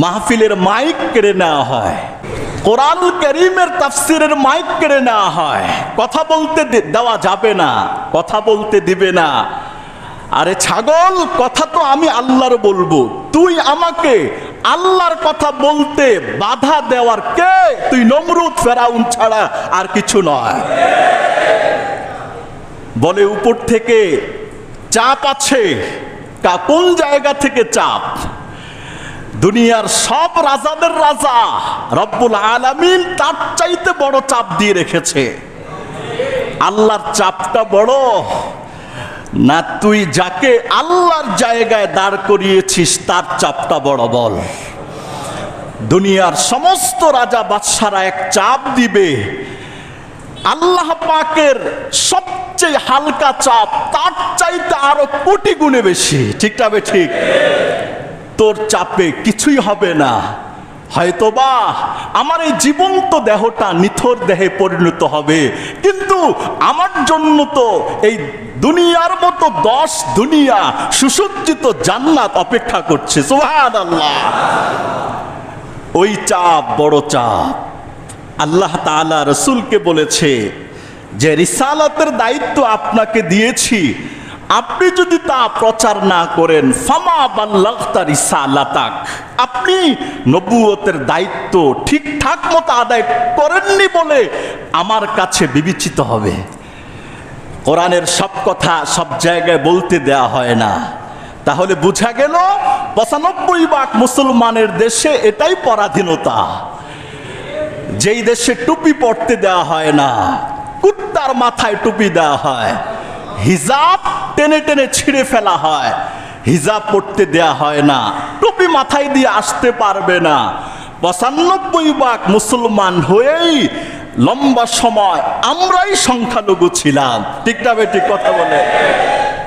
মাহফিলের মাইক কেড়ে নেওয়া হয়। কোরআন করিমের তাফসিরের মাইক কেড়ে নেওয়া হয়। কথা বলতে দেওয়া যাবে না, কথা বলতে দিবে না। আরে ছাগল, কথা তো আমি আল্লাহর বলব। তুই আমাকে আল্লাহর কথা বলতে বাধা দেওয়ার কে? তুই নমরুদ, ফেরাউন ছাড়া আর কিছু নয়। বলে উপর থেকে চাপ আছে। কা কোন জায়গা থেকে চাপ? দুনিয়ার সব রাজাদের রাজা রব্বুল আলামিন তার চাইতে বড় চাপ দিয়ে রেখেছে। আল্লাহর চাপটা বড়। না তুই যাকে আল্লাহর জায়গায় দাঁড় করিয়েছিস, তার চাপটা বড় বল। দুনিয়ার সমস্ত রাজা বাদশারা এক চাপ দিবে। আল্লাহ পাকের সবচেয়ে হালকা চাপ তার চাইতে আরও কোটি গুণে বেশি। ঠিকটা ঠিক? তোর চাপে কিছুই হবে না। হয়তো হয়তোবা আমার এই জীবন্ত দেহটা নিথর দেহে পরিণত হবে, কিন্তু আমার জন্য তো এই দুনিয়ার মতো দশ দুনিয়া সুসজ্জিত জান্নাত অপেক্ষা করছে। সুহান আল্লাহ ওই চাপ বড় চাপ আল্লাহ তাআলা রসুলকে বলেছে, যে রিসালাতের দায়িত্ব আপনাকে দিয়েছি আপনি যদি তা প্রচার না করেন, ফামা বাল্লাগতা রিসালাতাক। আপনি নবুয়তের দায়িত্ব ঠিকঠাক মতো আদায় করেননি বলে আমার কাছে বিবেচিত হবে। কোরআনের সব কথা সব জায়গায় বলতে দেয়া হয় না। তাহলে বোঝা গেল, পঁচানব্বই ভাগ মুসলমানের দেশে এটাই পরাধীনতা। যেই দেশে টুপি পড়তে দেওয়া হয় না, কুত্তার মাথায় টুপি দেওয়া হয়। হিজাব টেনে টেনে ছিঁড়ে ফেলা হয়। হিজাব পড়তে দেয়া হয় না, টুপি মাথায় দিয়ে আসতে পারবে না। পঁচানব্বই বাঘ মুসলমান হয়েই লম্বা সময় আমরাই সংখ্যালঘু ছিলাম। ঠিক না বেটি, কথা বলে?